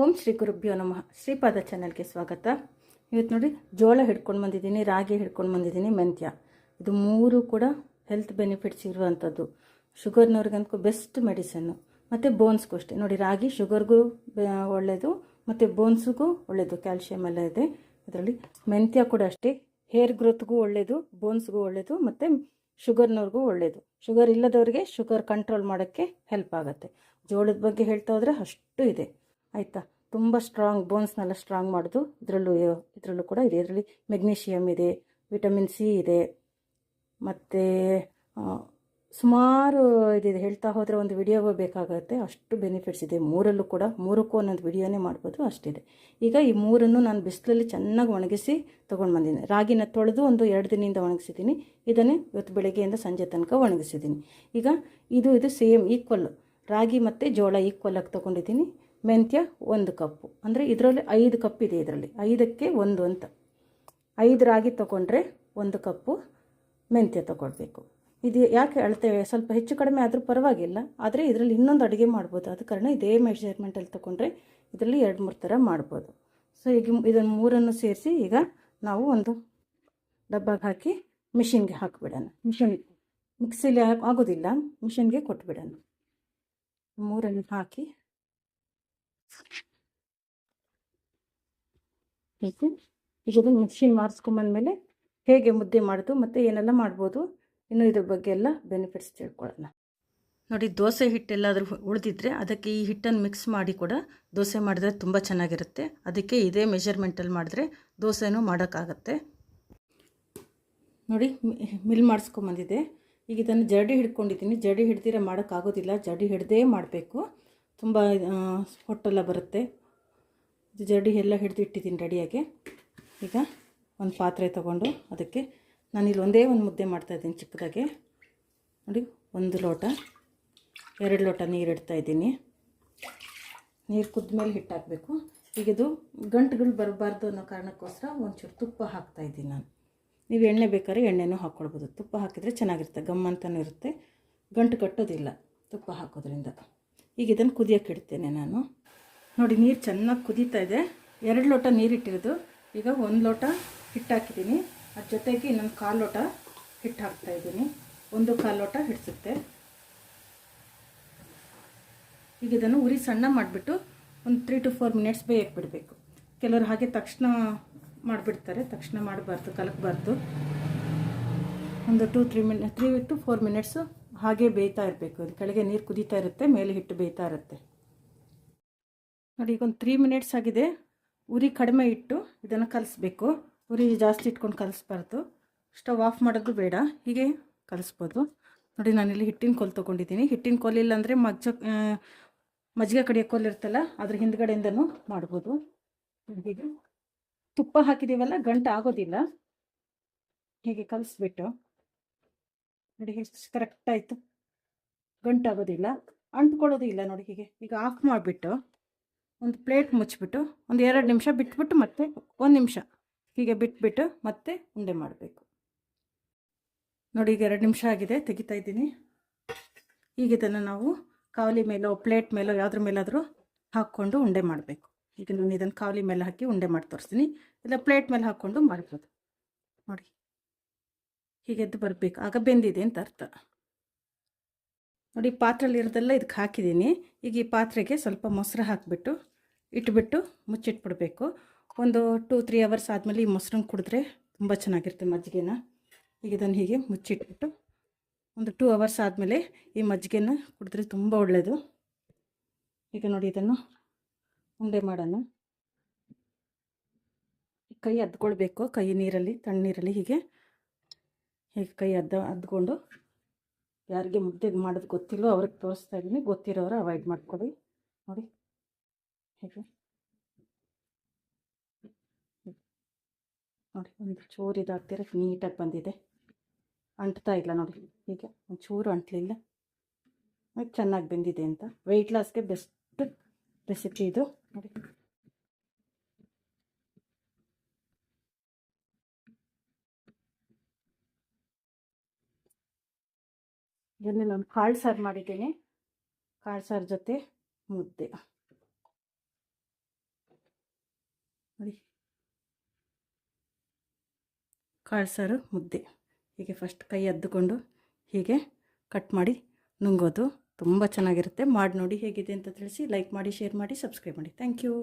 ಓಂ ಶ್ರೀ ಗುರುಭ್ಯೋ ನಮಃ. ಶ್ರೀಪಾದ ಚಾನಲ್ಗೆ ಸ್ವಾಗತ. ಇವತ್ತು ನೋಡಿ ಜೋಳ ಹಿಡ್ಕೊಂಡು ಬಂದಿದ್ದೀನಿ, ರಾಗಿ ಹಿಡ್ಕೊಂಡು ಬಂದಿದ್ದೀನಿ, ಮೆಂತ್ಯ. ಇದು ಮೂರು ಕೂಡ ಹೆಲ್ತ್ ಬೆನಿಫಿಟ್ಸ್ ಇರುವಂಥದ್ದು. ಶುಗರ್ನವ್ರಿಗಂತೂ ಬೆಸ್ಟ್ ಮೆಡಿಸನ್ನು ಮತ್ತು ಬೋನ್ಸ್ಗೂ ಅಷ್ಟೇ. ನೋಡಿ, ರಾಗಿ ಶುಗರ್ಗೂ ಒಳ್ಳೆಯದು ಮತ್ತು ಬೋನ್ಸ್ಗೂ ಒಳ್ಳೆಯದು ಕ್ಯಾಲ್ಶಿಯಮ್ ಎಲ್ಲ ಇದೆ. ಅದರಲ್ಲಿ ಮೆಂತ್ಯ ಕೂಡ ಅಷ್ಟೇ. ಹೇರ್ ಗ್ರೋತ್ಗೂ ಒಳ್ಳೆಯದು ಬೋನ್ಸ್ಗೂ ಒಳ್ಳೆಯದು ಮತ್ತು ಶುಗರ್ನವ್ರಿಗೂ ಒಳ್ಳೆಯದು ಶುಗರ್ ಇಲ್ಲದವ್ರಿಗೆ ಶುಗರ್ ಕಂಟ್ರೋಲ್ ಮಾಡೋಕ್ಕೆ ಹೆಲ್ಪ್ ಆಗುತ್ತೆ. ಜೋಳದ ಬಗ್ಗೆ ಹೇಳ್ತಾ ಹೋದರೆ ಅಷ್ಟು ಇದೆ. ಆಯಿತಾ? ತುಂಬ ಸ್ಟ್ರಾಂಗ್ ಬೋನ್ಸ್ನೆಲ್ಲ ಸ್ಟ್ರಾಂಗ್ ಮಾಡೋದು. ಇದರಲ್ಲೂ ಇದರಲ್ಲೂ ಕೂಡ ಇದೆ. ಇದರಲ್ಲಿ ಮೆಗ್ನೀಷಿಯಮ್ ಇದೆ ವಿಟಮಿನ್ ಸಿ ಇದೆ, ಮತ್ತು ಸುಮಾರು ಇದಿದೆ. ಹೇಳ್ತಾ ಹೋದರೆ ಒಂದು ವಿಡಿಯೋ ಬೇಕಾಗುತ್ತೆ. ಅಷ್ಟು ಬೆನಿಫಿಟ್ಸ್ ಇದೆ. ಮೂರಲ್ಲೂ ಕೂಡ, ಮೂರಕ್ಕೂ ಒಂದೊಂದು ವಿಡಿಯೋನೇ ಮಾಡ್ಬೋದು. ಅಷ್ಟಿದೆ. ಈಗ ಈ ಮೂರನ್ನು ನಾನು ಬಿಸಿಲಲ್ಲಿ ಚೆನ್ನಾಗಿ ಒಣಗಿಸಿ ತೊಗೊಂಡು ಬಂದಿದ್ದೀನಿ. ರಾಗಿನ ತೊಳೆದು ಒಂದು ಎರಡು ದಿನದಿಂದ ಒಣಗಿಸಿದ್ದೀನಿ. ಇದನ್ನೇ ಇವತ್ತು ಬೆಳಗ್ಗೆಯಿಂದ ಸಂಜೆ ತನಕ ಒಣಗಿಸಿದ್ದೀನಿ. ಈಗ ಇದು ಇದು ಸೇಮ್ ಈಕ್ವಲ್ ರಾಗಿ ಮತ್ತು ಜೋಳ ಈಕ್ವಲ್ ಆಗಿ ತೊಗೊಂಡಿದ್ದೀನಿ. ಮೆಂತ್ಯ ಒಂದು ಕಪ್ಪು. ಅಂದರೆ ಇದರಲ್ಲಿ ಐದು ಕಪ್ ಇದೆ ಇದರಲ್ಲಿ. ಐದಕ್ಕೆ ಒಂದು ಅಂತ. ಐದು ರಾಗಿ ತೊಗೊಂಡ್ರೆ ಒಂದು ಕಪ್ಪು ಮೆಂತ್ಯ ತೊಗೊಳ್ಬೇಕು ಇದು ಯಾಕೆ ಅಳ್ತೇವೆ ಸ್ವಲ್ಪ ಹೆಚ್ಚು ಕಡಿಮೆ ಆದರೂ ಪರವಾಗಿಲ್ಲ. ಆದರೆ ಇದರಲ್ಲಿ ಇನ್ನೊಂದು ಅಡುಗೆ ಮಾಡ್ಬೋದು. ಆದ ಕಾರಣ ಇದೇ ಮೆಷರ್ಮೆಂಟಲ್ಲಿ ತೊಗೊಂಡ್ರೆ ಇದರಲ್ಲಿ ಎರಡು ಮೂರು ಥರ ಮಾಡ್ಬೋದು. ಸೊ ಈಗ ಇದನ್ನು ಮೂರನ್ನು ಸೇರಿಸಿ ಈಗ ನಾವು ಒಂದು ಡಬ್ಬಾಗ ಹಾಕಿ ಮಿಷಿನ್ಗೆ ಹಾಕಿಬಿಡೋಣ. ಮಿಷಿನ್. ಮಿಕ್ಸಿಲಿ ಆಗೋದಿಲ್ಲ. ಮಿಷಿನ್ಗೆ ಕೊಟ್ಬಿಡೋಣ. ಮೂರನ್ನು ಹಾಕಿ ಹೀಗೆ ಈಗ ಇದು ಮಿಷಿನ್ ಮಾಡಿಸ್ಕೊಂಬಂದ್ಮೇಲೆ ಹೇಗೆ ಮುದ್ದೆ ಮಾಡೋದು ಮತ್ತು ಏನೆಲ್ಲ ಮಾಡ್ಬೋದು, ಇನ್ನು ಇದ್ರ ಬಗ್ಗೆ ಎಲ್ಲ ಬೆನಿಫಿಟ್ಸ್ ತಿಳ್ಕೊಳ್ಳೋಣ. ನೋಡಿ, ದೋಸೆ ಹಿಟ್ಟೆಲ್ಲಾದರೂ ಉಳಿದಿದ್ರೆ ಅದಕ್ಕೆ ಈ ಹಿಟ್ಟನ್ನು ಮಿಕ್ಸ್ ಮಾಡಿ ಕೂಡ ದೋಸೆ ಮಾಡಿದ್ರೆ ತುಂಬ ಚೆನ್ನಾಗಿರುತ್ತೆ. ಅದಕ್ಕೆ ಇದೇ ಮೆಷರ್ಮೆಂಟಲ್ಲಿ ಮಾಡಿದ್ರೆ ದೋಸೆನೂ ಮಾಡೋಕ್ಕಾಗತ್ತೆ. ನೋಡಿ ಮಿಲ್ ಮಾಡಿಸ್ಕೊಂಬಂದಿದೆ ಈಗ ಇದನ್ನು ಜಡಿ ಹಿಡ್ಕೊಂಡಿದ್ದೀನಿ. ಜಡಿ ಹಿಡ್ದಿರ ಮಾಡೋಕ್ಕಾಗೋದಿಲ್ಲ. ಜಡಿ ಹಿಡ್ದೇ ಮಾಡಬೇಕು. ತುಂಬ ಹೊಟ್ಟೆಲ್ಲ ಬರುತ್ತೆ. ಜಡಿ ಎಲ್ಲ ಹಿಡಿದು ಇಟ್ಟಿದ್ದೀನಿ ರೆಡಿಯಾಗಿ. ಈಗ ಒಂದು ಪಾತ್ರೆ ತೊಗೊಂಡು ಅದಕ್ಕೆ ನಾನಿಲ್ಲಿ ಒಂದೇ ಒಂದು ಮುದ್ದೆ ಮಾಡ್ತಾಯಿದ್ದೀನಿ ಚಿಕ್ಕದಾಗೆ. ನೋಡಿ, ಒಂದು ಲೋಟ, ಎರಡು ಲೋಟ ನೀರು ಇಡ್ತಾಯಿದ್ದೀನಿ ನೀರು ಕುದ್ದ ಮೇಲೆ ಹಿಟ್ಟು ಹಾಕಬೇಕು ಈಗ ಇದು ಗಂಟುಗಳು ಬರಬಾರ್ದು ಅನ್ನೋ ಕಾರಣಕ್ಕೋಸ್ಕರ ಒಂಚೂರು ತುಪ್ಪ ಹಾಕ್ತಾಯಿದ್ದೀನಿ ನಾನು. ನೀವು ಎಣ್ಣೆ ಬೇಕಾದ್ರೆ ಎಣ್ಣೆನೂ ಹಾಕ್ಕೊಳ್ಬೋದು. ತುಪ್ಪ ಹಾಕಿದರೆ ಚೆನ್ನಾಗಿರುತ್ತೆ ಗಮ್ಮಂತನೂ ಇರುತ್ತೆ. ಗಂಟು ಕಟ್ಟೋದಿಲ್ಲ ತುಪ್ಪ ಹಾಕೋದ್ರಿಂದ. ಈಗ ಇದನ್ನು ಕುದಿಯೋಕೆ ಇಡ್ತೇನೆ ನಾನು. ನೋಡಿ, ನೀರು ಚೆನ್ನಾಗಿ ಕುದೀತಾ ಇದೆ. ಎರಡು ಲೋಟ ನೀರಿಟ್ಟಿರೋದು ಈಗ ಒಂದು ಲೋಟ ಹಿಟ್ಟು ಹಾಕಿದ್ದೀನಿ. ಅದ್ರ ಜೊತೆಗೆ ಇನ್ನೊಂದು ಕಾಲು ಲೋಟ ಹಿಟ್ಟು ಹಾಕ್ತಾ ಇದ್ದೀನಿ. ಒಂದು ಕಾಲು ಲೋಟ ಹಿಡಿಸುತ್ತೆ. ಈಗ ಇದನ್ನು ಉರಿ ಸಣ್ಣ ಮಾಡಿಬಿಟ್ಟು ಒಂದು ತ್ರೀ ಟು ಫೋರ್ ಮಿನಿಟ್ಸ್ ಬೇಯಕ್ಕೆ ಬಿಡಬೇಕು. ಕೆಲವರು ಹಾಗೆ ತಕ್ಷಣ ಮಾಡಿಬಿಡ್ತಾರೆ. ತಕ್ಷಣ ಮಾಡಬಾರ್ದು, ಕಲಕಬಾರ್ದು. ಒಂದು two three mini three to four minutes ಹಾಗೆ ಬೇಯ್ತಾ ಇರಬೇಕು. ಅದು ಕೆಳಗೆ ನೀರು ಕುದೀತಾ ಇರುತ್ತೆ, ಮೇಲೆ ಹಿಟ್ಟು ಬೇಯ್ತಾ ಇರುತ್ತೆ. ನೋಡಿ, ಈಗ ಒಂದು ತ್ರೀ ಮಿನಿಟ್ಸ್ ಆಗಿದೆ. ಉರಿ ಕಡಿಮೆ ಇಟ್ಟು ಇದನ್ನು ಕಲಿಸ್ಬೇಕು. ಉರಿ ಜಾಸ್ತಿ ಇಟ್ಕೊಂಡು ಕಲಿಸ್ಬಾರ್ದು. ಸ್ಟವ್ ಆಫ್ ಮಾಡೋದು ಬೇಡ. ಹೀಗೆ ಕಲಿಸ್ಬೋದು. ನೋಡಿ, ನಾನಿಲ್ಲಿ ಹಿಟ್ಟಿನ ಕೋಲು ತೊಗೊಂಡಿದ್ದೀನಿ. ಹಿಟ್ಟಿನ ಕೋಲಿಲ್ಲ ಅಂದರೆ ಮಜ್ಜ ಮಜ್ಜಿಗೆ ಕಡಿಯೋ ಕೋಲ್ ಇರ್ತಲ್ಲ ಅದ್ರ ಹಿಂದ್ಗಡೆಯಿಂದನೂ ಮಾಡ್ಬೋದು. ಹೀಗೆ. ತುಪ್ಪ ಹಾಕಿದ್ದೀವಲ್ಲ ಗಂಟು ಆಗೋದಿಲ್ಲ. ಹೀಗೆ ಕಲಿಸ್ಬಿಟ್ಟು. ನೋಡಿ ಎಷ್ಟು ಕರೆಕ್ಟ್ ಆಯಿತು. ಗಂಟಾಗೋದಿಲ್ಲ. ಅಂಟ್ಕೊಳ್ಳೋದು ಇಲ್ಲ ನೋಡಿ ಹೀಗೆ. ಈಗ ಆಫ್ ಮಾಡಿಬಿಟ್ಟು ಒಂದು ಪ್ಲೇಟ್ ಮುಚ್ಚಿಬಿಟ್ಟು ಒಂದು ಎರಡು ನಿಮಿಷ ಬಿಟ್ಬಿಟ್ಟು ಮತ್ತೆ ಒಂದು ನಿಮಿಷ ಹೀಗೆ ಬಿಟ್ಬಿಟ್ಟು ಮತ್ತೆ ಉಂಡೆ ಮಾಡಬೇಕು. ನೋಡಿ ಈಗ ಎರಡು ನಿಮಿಷ ಆಗಿದೆ, ತೆಗಿತಾ ಇದ್ದೀನಿ. ಈಗ ಇದನ್ನು ನಾವು ಕಾವಲಿ ಮೇಲೋ ಪ್ಲೇಟ್ ಮೇಲೋ ಯಾವುದ್ರ ಮೇಲಾದರೂ ಹಾಕ್ಕೊಂಡು ಉಂಡೆ ಮಾಡಬೇಕು. ಈಗ ನಾನು ಇದನ್ನು ಕಾವಲಿ ಮೇಲೆ ಹಾಕಿ ಉಂಡೆ ಮಾಡಿ ತೋರಿಸ್ತೀನಿ. ಇಲ್ಲ ಪ್ಲೇಟ್ ಮೇಲೆ ಹಾಕ್ಕೊಂಡು ಮಾಡ್ಬೋದು. ನೋಡಿ. ಹೀಗೆ ಎದ್ದು ಬರಬೇಕು. ಆಗ ಬೆಂದಿದೆ ಅಂತ ಅರ್ಥ. ನೋಡಿ, ಪಾತ್ರೆಯಲ್ಲಿ ಇರೋದೆಲ್ಲ ಇದಕ್ಕೆ ಹಾಕಿದ್ದೀನಿ. ಈಗ ಈ ಪಾತ್ರೆಗೆ ಸ್ವಲ್ಪ ಮೊಸರು ಹಾಕಿಬಿಟ್ಟು, ಇಟ್ಬಿಟ್ಟು ಮುಚ್ಚಿಟ್ಬಿಡ್ಬೇಕು. ಒಂದು ಟೂ ತ್ರೀ ಅವರ್ಸ್ ಆದಮೇಲೆ ಈ ಮೊಸರನ್ನ ಕುಡಿದ್ರೆ ತುಂಬ ಚೆನ್ನಾಗಿರುತ್ತೆ ಮಜ್ಜಿಗೆನ. ಈಗ ಇದನ್ನು ಹೀಗೆ ಮುಚ್ಚಿಟ್ಬಿಟ್ಟು ಒಂದು ಟೂ ಅವರ್ಸ್ ಆದಮೇಲೆ ಈ ಮಜ್ಜಿಗೆನ ಕುಡಿದ್ರೆ ತುಂಬ ಒಳ್ಳೆಯದು ಈಗ ನೋಡಿ, ಇದನ್ನು ಉಂಡೆ ಮಾಡೋಣ. ಕೈ ಅದ್ಕೊಳ್ಬೇಕು. ಕೈ ನೀರಲ್ಲಿ, ತಣ್ಣೀರಲ್ಲಿ ಹೀಗೆ ಹೀಗೆ ಕೈ ಅದ್ದ ಅದ್ಕೊಂಡು ಯಾರಿಗೆ ಮುದ್ದೆ ಮಾಡೋದು ಗೊತ್ತಿಲ್ಲೋ ಅವ್ರಿಗೆ ತೋರಿಸ್ತಾ ಇದ್ದೀನಿ. ಗೊತ್ತಿರೋರು ಅವಾಯ್ಡ್ ಮಾಡ್ಕೊಳ್ಳಿ. ನೋಡಿ. ಹೇಗೆ? ನೋಡಿ, ಒಂದು ಚೂರು ಇದಾಗ್ತಿರ ನೀಟಾಗಿ ಬಂದಿದೆ. ಅಂಟ್ತಾ ಇಲ್ಲ ನೋಡಿ. ಹೀಗೆ ಒಂದು ಚೂರು ಅಂಟಲಿಲ್ಲ. ಚೆನ್ನಾಗಿ ಬೆಂದಿದೆ ಅಂತ. ವೆಯ್ಟ್ ಲಾಸ್ಗೆ ಬೆಸ್ಟ್ ರೆಸಿಪಿ ಇದು. ನೋಡಿ. ಇದನ್ನೇ ಒಂದು ಕಾಳು ಸಾರು ಮಾಡಿದ್ದೀನಿ. ಕಾಳು ಸಾರು ಜೊತೆ ಮುದ್ದೆ. ನೋಡಿ. ಕಾಳು ಸಾರು, ಮುದ್ದೆ. ಹೀಗೆ ಫಸ್ಟ್ ಕೈ ಅದ್ದುಕೊಂಡು ಹೀಗೆ ಕಟ್ ಮಾಡಿ ನುಂಗೋದು. ತುಂಬ ಚೆನ್ನಾಗಿರುತ್ತೆ. ಮಾಡಿ ನೋಡಿ ಹೇಗಿದೆ ಅಂತ ತಿಳಿಸಿ ಲೈಕ್ ಮಾಡಿ ಶೇರ್ ಮಾಡಿ ಸಬ್ಸ್ಕ್ರೈಬ್ ಮಾಡಿ. Thank you